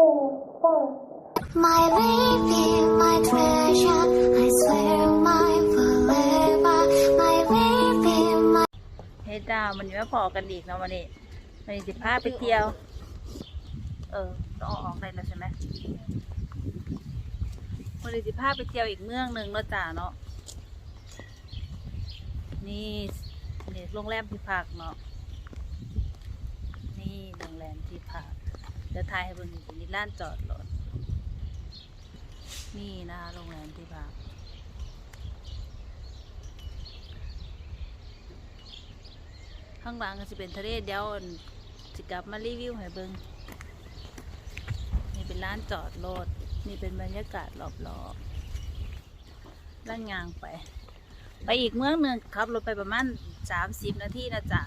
My baby, my treasure, I swear mine forever. My baby, my เฮ้ยดามันนี้มาพอกันอีกเนาะวันนี้วันนี้สิพาไปเที่ยว เออต้องออกได้แล้วใช่ไหมวันนี้สิพาไปเที่ยวอีกเมืองหนึ่งเนาะจ้าเนาะ นี่นี่โรงแรมที่พักเนาะ นี่โรงแรมที่พัก เดี๋ยวถ่ายให้เบิ่งอยู่นี่ร้านจอดรถนี่นะคะโรงแรมที่พักข้างหลังก็จะเป็นทะเลเดี๋ยวอั่นสิกลับมารีวิวให้เบิงนี่เป็นร้านจอดรถนี่เป็นบรรยากาศรอบๆล่างยางไป ไปอีกเมืองหนึ่งขับรถไปประมาณสามสิบนาทีนะจ๊ะ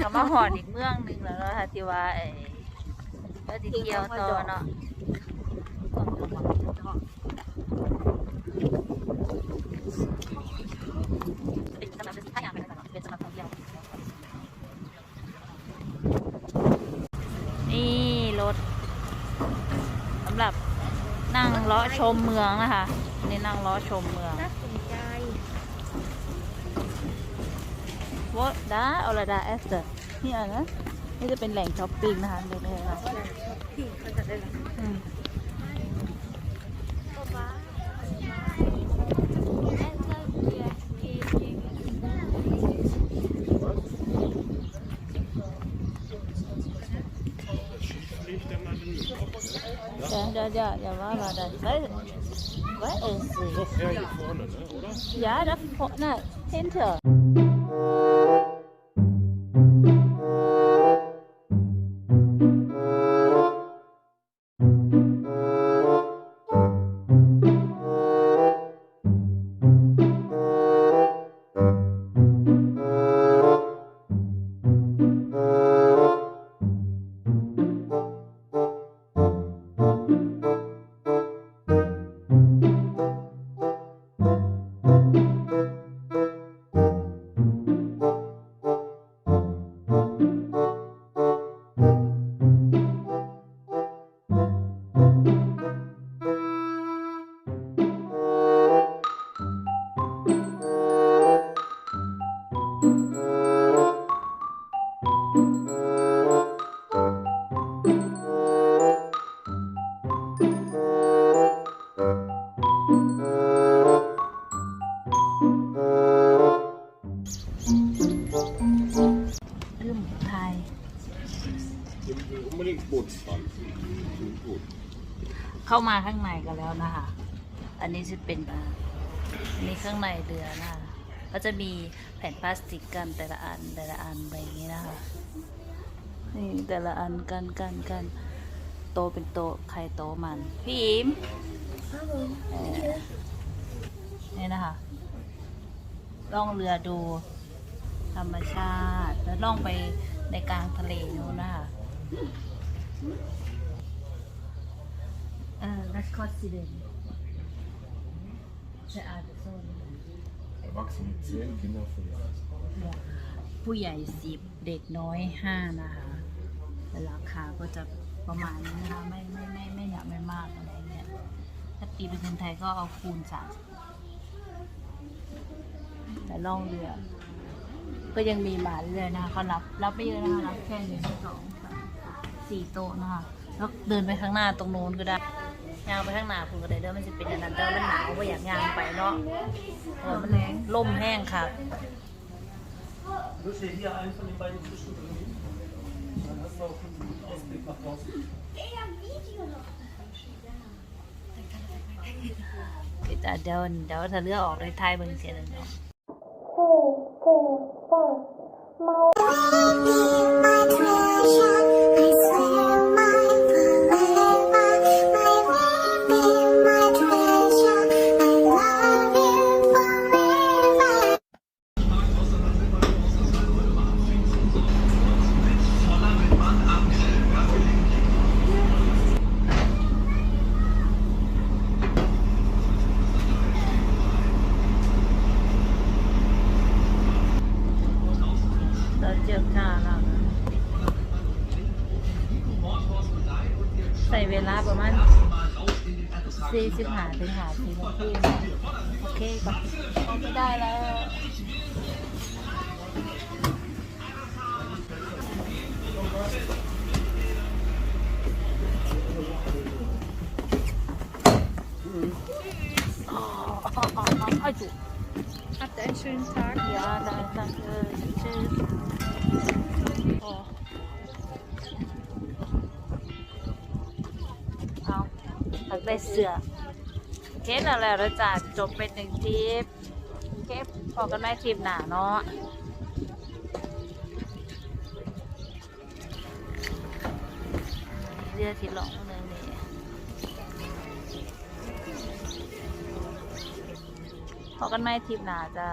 ก็มาหอดอีกเมืองหนึ่งแล้วเนาะค่ะที่ว่าไอ้ก็ที่เที่ยวต่อเนาะเป็นสำหรับเป็นท่าอย่างเป็นสำหรับเป็นสำหรับท่องเที่ยวนี่รถสำหรับนั่งเลาะชมเมืองนะคะนนี่นั่งเลาะชมเมือง น่าสนใจ วอดาออลาดาเอสเตอร์นี่อะไรนะนี่จะเป็นแหล่งช้อปปิ้งนะคะเด็กๆนะที่เขาจะได้รับอืมเดี๋ยวเดี๋ยวเดี๋ยวอย่าว่ามาได้ไว้ไว้เออสิ Noch her hier vorne, ne? oder? Ja, da vorne, hinter. Unbedingt Bootsfahren. Gut. เข้ามาข้างในกันแล้วนะคะ อันนี้จะเป็นอันนี้ข้างในเรือนะคะก็จะมีแผ่นพลาสติกกันแต่ละอันแต่ละอันไปอย่างนี้นะคะ นี่แต่ละอันกันกันกันโตเป็นโตใครโตมัน พี่อิมเนี่นะคะ ล่องเรือดูธรรมชาติ แล้วล่องไปในกลางทะเลนู้นนะคะ เอ่อ that's called Siren the other zone Erwachsene 10, Kinder 5. ผู้ใหญ่สิบเด็กน้อยห้านะคะแต่ราคาก็จะประมาณนี้นะคะไม่ไม่ไม่ไม่หนักไม่มากอะไรเงี้ยถ้าตีเป็นเงินไทยก็เอาคูณสามแต่ล่องเรือ ก็ยังมีมาเรื่อยๆนะคะเขารับรับไม่เยอะนะคะรับแค่หนึ่งสอง สี่โต๊ะนะคะแล้วเดินไปข้างหน้าตรงโน้นก็ได้ยางไปข้างหน้าคุณก็ได้เด้อมันจะเป็นอย่างนั้นเด้อมันหนาวก็อยากยางไปเนาะเออมันล่มแห้งค่ะ Willst du hier einen von den beiden Tischen drin? Dann hast du auch einen Ausblick nach draußen. เดี๋ยวเดี๋ยวถ้าเลือกออกในไทยเบิ่งเสียแล้วเนาะ สี่สิบหาถึงหาสี่โมงครึ่งโอเคก่อนเอาไม่ได้แล้ว Ai du. Habt einen schönen Tag. Ja, da, danke. Tschüss. ได้เสือโอเคแล้วแหละเราจะจบเป็นหนึ่งทิปโอเคพอกันไหมทริปหนาเนาะเรือที่หลงเมือนี่พอกันไหมทริปหนาจะ